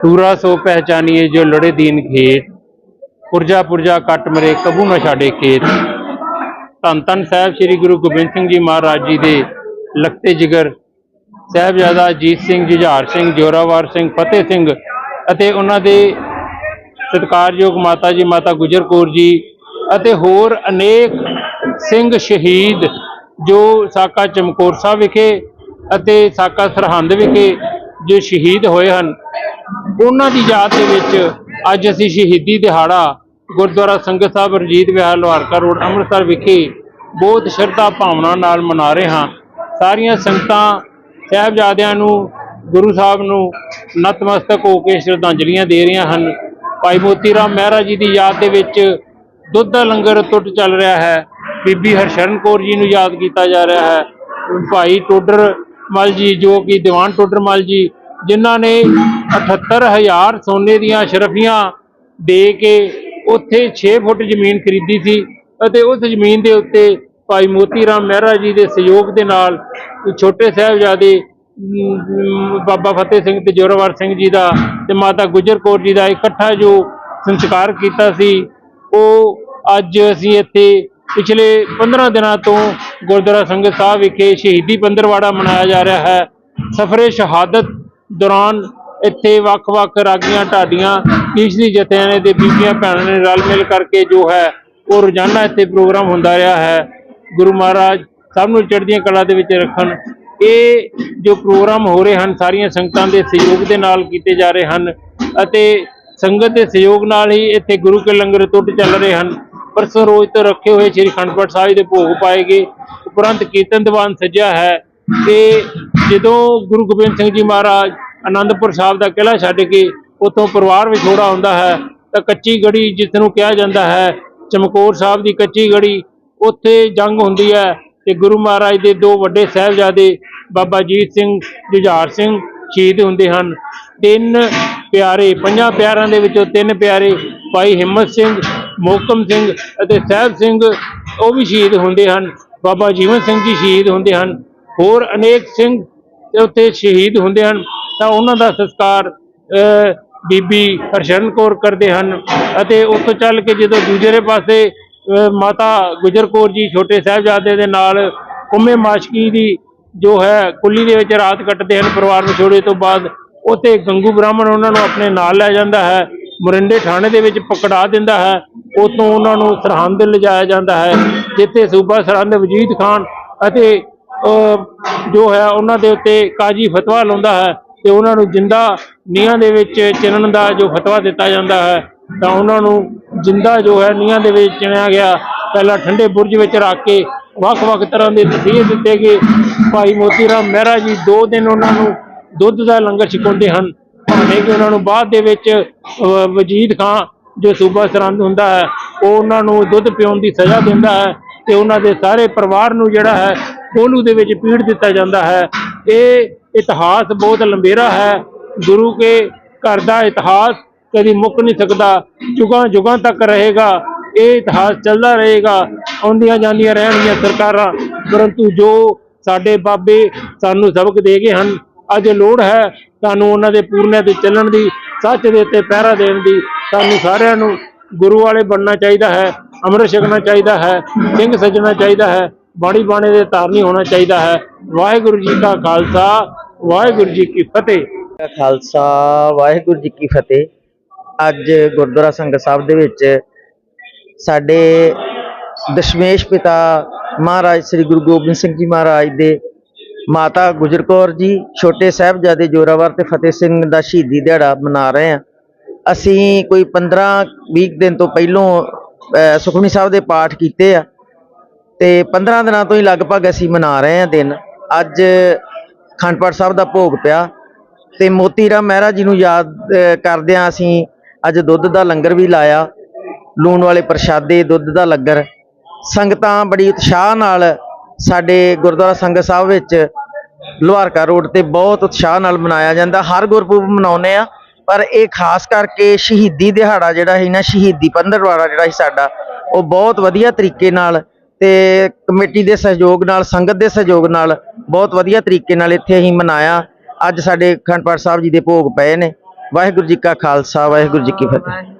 ਤੂਰਾ ਸੋ ਪਹਿਚਾਨੀਏ ਜੋ ਲੜੇ ਦੀਨ ਖੇਤ, ਪੁਰਜਾ ਪੁਰਜਾ ਕੱਟ ਮਰੇ ਕਬੂ ਨਾ ਛਾੜੇ ਖੇਤ। ਧੰਨ ਧੰਨ ਸਾਹਿਬ ਸ੍ਰੀ ਗੁਰੂ ਗੋਬਿੰਦ ਸਿੰਘ ਜੀ ਮਹਾਰਾਜ ਜੀ ਦੇ ਲਖਤੇ ਜਿਗਰ, ਸਾਹਿਬਜ਼ਾਦਾ ਅਜੀਤ ਸਿੰਘ, ਜੁਝਾਰ ਸਿੰਘ, ਜੋਰਾਵਰ ਸਿੰਘ, ਫਤਿਹ ਸਿੰਘ ਅਤੇ ਉਹਨਾਂ ਦੇ ਸਤਿਕਾਰਯੋਗ ਮਾਤਾ ਜੀ, ਮਾਤਾ ਗੁਜਰ ਕੌਰ ਜੀ ਅਤੇ ਹੋਰ ਅਨੇਕ ਸਿੰਘ ਸ਼ਹੀਦ ਜੋ ਸਾਕਾ ਚਮਕੌਰ ਸਾਹਿਬ ਵਿਖੇ ਅਤੇ ਸਾਕਾ ਸਰਹੰਦ ਵਿਖੇ ਜੋ ਸ਼ਹੀਦ ਹੋਏ ਹਨ। ਉਹਨਾਂ ਦੀ ਯਾਦ ਦੇ ਵਿੱਚ ਅੱਜ ਅਸੀਂ ਸ਼ਹੀਦੀ ਦਿਹਾੜਾ ਗੁਰਦੁਆਰਾ ਸੰਗਤ ਸਾਹਿਬ ਰਜੀਤ ਵਿਹਾਰ ਲੋਹਾਰਕਾ ਰੋਡ ਅੰਮ੍ਰਿਤਸਰ ਵਿਖੇ ਬਹੁਤ ਸ਼ਰਧਾ ਭਾਵਨਾ ਨਾਲ ਮਨਾ ਰਹੇ ਹਾਂ। ਸਾਰੀਆਂ ਸੰਗਤਾਂ ਸਾਹਿਬਜ਼ਾਦਿਆਂ ਨੂੰ, ਗੁਰੂ ਸਾਹਿਬ ਨੂੰ ਨਤਮਸਤਕ ਹੋ ਕੇ ਸ਼ਰਧਾਂਜਲੀਆਂ ਦੇ ਰਹੀਆਂ ਹਨ। ਭਾਈ ਮੋਤੀ ਰਾਮ ਮਹਿਰਾ ਜੀ ਦੀ ਯਾਦ ਦੇ ਵਿੱਚ ਦੁੱਧ ਦਾ ਲੰਗਰ ਟੁੱਟ ਚੱਲ ਰਿਹਾ ਹੈ। ਬੀਬੀ ਹਰਸ਼ਰਨ ਕੌਰ ਜੀ ਨੂੰ ਯਾਦ ਕੀਤਾ ਜਾ ਰਿਹਾ ਹੈ। ਭਾਈ ਟੋਡਰ ਮਲ ਜੀ, ਜੋ ਕਿ ਦੀਵਾਨ ਟੋਡਰ ਮਲ ਜੀ, ਜਿਨ੍ਹਾਂ ਨੇ 78000 ਸੋਨੇ ਦੀਆਂ ਸ਼ਰਫੀਆਂ ਦੇ ਕੇ ਉੱਥੇ 6 ਫੁੱਟ ਜ਼ਮੀਨ ਖਰੀਦੀ ਸੀ ਅਤੇ ਉਸ ਜ਼ਮੀਨ ਦੇ ਉੱਤੇ ਭਾਈ ਮੋਤੀ ਰਾਮ ਮਹਿਰਾ ਜੀ ਦੇ ਸਹਿਯੋਗ ਦੇ ਨਾਲ ਛੋਟੇ ਸਾਹਿਬਜ਼ਾਦੇ ਬਾਬਾ ਫਤਿਹ ਸਿੰਘ ਤੇ ਜੋਰਾਵਰ ਸਿੰਘ ਜੀ ਦਾ ਤੇ ਮਾਤਾ ਗੁਜਰ ਕੌਰ ਜੀ ਦਾ ਇਕੱਠਾ ਜੋ ਸੰਸਕਾਰ ਕੀਤਾ ਸੀ, ਉਹ ਅੱਜ ਅਸੀਂ ਇੱਥੇ ਪਿਛਲੇ 15 ਦਿਨਾਂ ਤੋਂ ਗੁਰਦੁਆਰਾ ਸੰਗਤ ਸਾਹਿਬ ਵਿਖੇ ਸ਼ਹੀਦੀ ਪੰਦਰਵਾੜਾ ਮਨਾਇਆ ਜਾ ਰਿਹਾ ਹੈ। ਸਫਰੇ ਸ਼ਹਾਦਤ ਦੌਰਾਨ ਇੱਥੇ ਵੱਖ-ਵੱਖ ਰਾਗੀਆਂ ਢਾਡੀਆਂ ਤੀਸਰੀ ਜਥਿਆਂ ਨੇ ਤੇ ਬੀਬੀਆਂ ਭੈਣਾਂ ਨੇ ਰਲ ਮਿਲ ਕਰਕੇ ਜੋ ਹੈ, ਉਹ ਰੋਜ਼ਾਨਾ ਇੱਥੇ ਪ੍ਰੋਗਰਾਮ ਹੁੰਦਾ ਰਿਹਾ ਹੈ। ਗੁਰੂ ਮਹਾਰਾਜ ਸਭ ਨੂੰ ਚੜ੍ਹਦੀਆਂ ਕਲਾ ਦੇ ਵਿੱਚ ਰੱਖਣ। ਇਹ ਜੋ ਪ੍ਰੋਗਰਾਮ ਹੋ ਰਹੇ ਹਨ, ਸਾਰੀਆਂ ਸੰਗਤਾਂ ਦੇ ਸਹਿਯੋਗ ਦੇ ਨਾਲ ਕੀਤੇ ਜਾ ਰਹੇ ਹਨ ਅਤੇ ਸੰਗਤ ਦੇ ਸਹਿਯੋਗ ਨਾਲ ਹੀ ਇੱਥੇ ਗੁਰੂ ਕੇ ਲੰਗਰ ਟੁੱਟ ਚੱਲ ਰਹੇ ਹਨ। ਪਰਸੋਂ ਰੋਜ਼ ਤੋਂ ਰੱਖੇ ਹੋਏ ਸ੍ਰੀ ਅਖੰਡ ਸਾਹਿਬ ਦੇ ਭੋਗ ਪਾਏ ਗਏ। ਉਪਰੰਤ ਕੀਰਤਨ ਦੀਵਾਨ ਸੱਜਿਆ ਹੈ ਤੇ ਜਦੋਂ ਗੁਰੂ ਗੋਬਿੰਦ ਸਿੰਘ ਜੀ ਮਹਾਰਾਜ ਆਨੰਦਪੁਰ ਸਾਹਿਬ ਦਾ ਕਿਲ੍ਹਾ ਛੱਡ ਕੇ ਉੱਥੋਂ ਪਰਿਵਾਰ ਵਿਛੋੜਾ ਹੁੰਦਾ ਹੈ, ਤਾਂ ਕੱਚੀ ਗੜੀ ਜਿਸ ਨੂੰ ਕਿਹਾ ਜਾਂਦਾ ਹੈ, ਚਮਕੌਰ ਸਾਹਿਬ ਦੀ ਕੱਚੀ ਗੜੀ, ਉੱਥੇ ਜੰਗ ਹੁੰਦੀ ਹੈ ਤੇ ਗੁਰੂ ਮਹਾਰਾਜ ਦੇ ਦੋ ਵੱਡੇ ਸਾਹਿਬਜ਼ਾਦੇ, ਬਾਬਾ ਜੀਤ ਸਿੰਘ, ਜੁਝਾਰ ਸਿੰਘ ਸ਼ਹੀਦ ਹੁੰਦੇ ਹਨ। ਤਿੰਨ ਪਿਆਰੇ, ਪੰਜਾਂ ਪਿਆਰਾਂ ਦੇ ਵਿੱਚੋਂ ਤਿੰਨ ਪਿਆਰੇ ਭਾਈ ਹਿੰਮਤ ਸਿੰਘ ਮੋਕਮ ਸਿੰਘ ਅਤੇ ਸਾਹਿਬ ਸਿੰਘ, ਉਹ ਵੀ ਸ਼ਹੀਦ ਹੁੰਦੇ ਹਨ। ਬਾਬਾ ਜੀਵਨ ਸਿੰਘ ਜੀ ਸ਼ਹੀਦ ਹੁੰਦੇ ਹਨ। ਹੋਰ ਅਨੇਕ ਸਿੰਘ ਉੱਥੇ ਸ਼ਹੀਦ ਹੁੰਦੇ ਹਨ। ਤਾਂ ਉਹਨਾਂ ਦਾ ਸੰਸਕਾਰ ਬੀਬੀ ਹਰਸ਼ਰਨ ਕੌਰ ਕਰਦੇ ਹਨ ਅਤੇ ਉੱਥੋਂ ਚੱਲ ਕੇ ਜਦੋਂ ਦੂਜੇ ਪਾਸੇ ਮਾਤਾ ਗੁਜਰ ਕੌਰ ਜੀ ਛੋਟੇ ਸਾਹਿਬਜ਼ਾਦੇ ਦੇ ਨਾਲ ਕੁੰਮੇ ਮਾਸ਼ਕੀ ਦੀ ਜੋ ਹੈ ਕੁੱਲੀ ਦੇ ਵਿੱਚ ਰਾਤ ਕੱਟਦੇ ਹਨ ਪਰਿਵਾਰ ਵਿਛੋੜੇ ਤੋਂ ਬਾਅਦ, ਉੱਥੇ ਗੰਗੂ ਬ੍ਰਾਹਮਣ ਉਹਨਾਂ ਨੂੰ ਆਪਣੇ ਨਾਲ ਲੈ ਜਾਂਦਾ ਹੈ, ਮੁਰਿੰਡੇ ਥਾਣੇ ਦੇ ਵਿੱਚ ਪਕੜਾ ਦਿੰਦਾ ਹੈ ਉਤੋਂ ਉਹਨਾਂ ਨੂੰ ਸਰਹੰਦ ਲਿਜਾਇਆ ਜਾਂਦਾ ਹੈ, ਜਿੱਥੇ ਸੂਬਾ ਸਰਹੰਦ ਵਜੀਦ ਖਾਨ ਅਤੇ ਜੋ ਹੈ ਉਹਨਾਂ ਦੇ ਉੱਤੇ ਕਾਜੀ ਫਤਵਾ ਲਾਉਂਦਾ ਹੈ। ਤੇ ਉਹਨਾਂ ਨੂੰ ਜਿੰਦਾ ਨੀਹਾਂ ਦੇ ਵਿੱਚ ਚਿਣਨ ਦਾ ਜੋ ਫਤਵਾ ਦਿੱਤਾ ਜਾਂਦਾ ਹੈ, ਤਾਂ ਉਹਨਾਂ ਨੂੰ ਜਿੰਦਾ ਜੋ ਹੈ ਨੀਹਾਂ ਦੇ ਵਿੱਚ ਚਿਣਿਆ ਗਿਆ। ਪਹਿਲਾਂ ਠੰਡੇ ਬੁਰਜ ਵਿੱਚ ਰੱਖ ਕੇ ਵੱਖ-ਵੱਖ ਤਰ੍ਹਾਂ ਦੇ ਨਸੀਹੇ ਦਿੱਤੇ ਗਏ। ਭਾਈ ਮੋਤੀ ਰਾਮ ਮਹਿਰਾ ਜੀ ਦੋ ਦਿਨ ਉਹਨਾਂ ਨੂੰ ਦੁੱਧ ਦਾ ਲੰਗਰ ਛਕਾਉਂਦੇ ਹਨ। ਭਾਵੇਂ ਕਿ ਉਹਨਾਂ ਨੂੰ ਬਾਅਦ ਦੇ ਵਿੱਚ ਵਜੀਦ ਖਾਨ ਜੋ ਸੂਬਾ ਸਰਹੰਦ ਹੁੰਦਾ ਹੈ, ਉਹ ਉਹਨਾਂ ਨੂੰ ਦੁੱਧ ਪਿਉਣ ਦੀ ਸਜ਼ਾ ਦਿੰਦਾ ਹੈ ਤੇ ਉਹਨਾਂ ਦੇ ਸਾਰੇ ਪਰਿਵਾਰ ਨੂੰ ਜਿਹੜਾ ਹੈ ਕੋਲੂ ਦੇ ਵਿੱਚ ਪੀੜ ਦਿੱਤਾ ਜਾਂਦਾ ਹੈ। ਇਹ ਇਤਿਹਾਸ ਬਹੁਤ ਲੰਬੇਰਾ ਹੈ। ਗੁਰੂ ਕੇ ਘਰ ਦਾ ਇਤਿਹਾਸ ਕਦੀ ਮੁੱਕ ਨਹੀਂ ਸਕਦਾ। ਜੁਗਾਂ ਜੁਗਾਂ ਤੱਕ ਰਹੇਗਾ। ਇਹ ਇਤਿਹਾਸ ਚੱਲਦਾ ਰਹੇਗਾ। ਆਉਂਦੀਆਂ ਜਾਂਦੀਆਂ ਰਹਿਣਗੀਆਂ ਸਰਕਾਰਾਂ। ਪਰੰਤੂ ਜੋ ਸਾਡੇ ਬਾਬੇ ਸਾਨੂੰ ਸਬਕ ਦੇ ਗਏ ਹਨ, ਅੱਜ ਲੋੜ ਹੈ ਸਾਨੂੰ ਉਹਨਾਂ ਦੇ ਪੂਰਨਿਆਂ ਤੇ ਚੱਲਣ ਦੀ, ਸੱਚ ਦੇ ਉੱਤੇ ਪਹਿਰਾ ਦੇਣ ਦੀ। ਸਾਨੂੰ ਸਾਰਿਆਂ ਨੂੰ ਗੁਰੂ ਵਾਲੇ ਬਣਨਾ ਚਾਹੀਦਾ ਹੈ ਅੰਮ੍ਰਿਤ ਛਕਣਾ ਚਾਹੀਦਾ ਹੈ, ਸਿੰਘ ਸੱਜਣਾ ਚਾਹੀਦਾ ਹੈ, ਬਾਣੀ ਬਾਣੇ ਦੇ ਧਾਰਨੀ ਹੋਣਾ ਚਾਹੀਦਾ ਹੈ। ਵਾਹਿਗੁਰੂ ਜੀ ਕਾ ਖਾਲਸਾ ਵਾਹਿਗੁਰੂ ਜੀ ਕੀ ਫਤਿਹ। ਖਾਲਸਾ ਵਾਹਿਗੁਰੂ ਜੀ ਕੀ ਫਤਿਹ। ਅੱਜ ਗੁਰਦੁਆਰਾ ਸੰਗਤ ਸਾਹਿਬ ਦੇ ਵਿੱਚ ਸਾਡੇ ਦਸ਼ਮੇਸ਼ ਪਿਤਾ ਮਹਾਰਾਜ ਸ੍ਰੀ ਗੁਰੂ ਗੋਬਿੰਦ ਸਿੰਘ ਜੀ ਮਹਾਰਾਜ ਦੇ ਮਾਤਾ ਗੁਜਰ ਕੌਰ ਜੀ ਛੋਟੇ ਸਾਹਿਬਜ਼ਾਦੇ ਜੋਰਾਵਰ ਤੇ ਫਤਿਹ ਸਿੰਘ ਦਾ ਸ਼ਹੀਦੀ ਦਿਹਾੜਾ ਮਨਾ ਰਹੇ ਹਾਂ। ਅਸੀਂ ਕੋਈ 15 20 ਦਿਨ ਤੋਂ ਪਹਿਲੋਂ ਅਹ, ਸੁਖਮਨੀ ਸਾਹਿਬ ਦੇ ਪਾਠ ਕੀਤੇ ਆ ਤੇ 15 ਦਿਨਾਂ ਤੋਂ ਹੀ ਲਗਭਗ ਅਸੀਂ ਮਨਾ ਰਹੇ ਹਾਂ ਦਿਨ। ਅੱਜ ਅਖੰਡ ਪਾਠ ਸਾਹਿਬ ਦਾ ਭੋਗ ਪਿਆ ਤੇ ਮੋਤੀ ਰਾਮ ਮਹਿਰਾ ਜੀ ਨੂੰ ਯਾਦ ਕਰਦਿਆਂ ਅਸੀਂ, ਅੱਜ ਦੁੱਧ ਦਾ ਲੰਗਰ ਵੀ ਲਾਇਆ, ਲੂਣ ਵਾਲੇ ਪ੍ਰਸ਼ਾਦੇ, ਦੁੱਧ ਦਾ ਲੰਗਰ। ਸੰਗਤਾਂ ਬੜੀ ਉਤਸ਼ਾਹ ਨਾਲ ਸਾਡੇ ਗੁਰਦੁਆਰਾ ਸੰਗਤ ਸਾਹਿਬ ਵਿੱਚ ਲੋਹਾਰਕਾ ਰੋਡ ਤੇ ਬਹੁਤ ਉਤਸ਼ਾਹ ਨਾਲ ਮਨਾਇਆ ਜਾਂਦਾ, ਹਰ ਗੁਰਪੁਰਬ ਮਨਾਉਂਦੇ ਆ ਪਰ ਇਹ ਖਾਸ ਕਰਕੇ ਸ਼ਹੀਦੀ ਦਿਹਾੜਾ ਜਿਹੜਾ ਸੀ ਨਾ, ਸ਼ਹੀਦੀ ਪੰਦਰਵਾੜਾ ਜਿਹੜਾ ਸੀ ਸਾਡਾ, ਉਹ ਬਹੁਤ ਵਧੀਆ ਤਰੀਕੇ ਨਾਲ ਤੇ ਕਮੇਟੀ ਦੇ ਸਹਿਯੋਗ ਨਾਲ, ਸੰਗਤ ਦੇ ਸਹਿਯੋਗ ਨਾਲ ਬਹੁਤ ਵਧੀਆ ਤਰੀਕੇ ਨਾਲ ਇੱਥੇ ਅਸੀਂ ਮਨਾਇਆ। ਅੱਜ ਸਾਡੇ ਅਖੰਡ ਪਾਠ ਸਾਹਿਬ ਜੀ ਦੇ ਭੋਗ ਪਏ ਨੇ। ਵਾਹਿਗੁਰੂ ਜੀ ਕਾ ਖਾਲਸਾ, ਵਾਹਿਗੁਰੂ ਜੀ ਕੀ ਫਤਿਹ।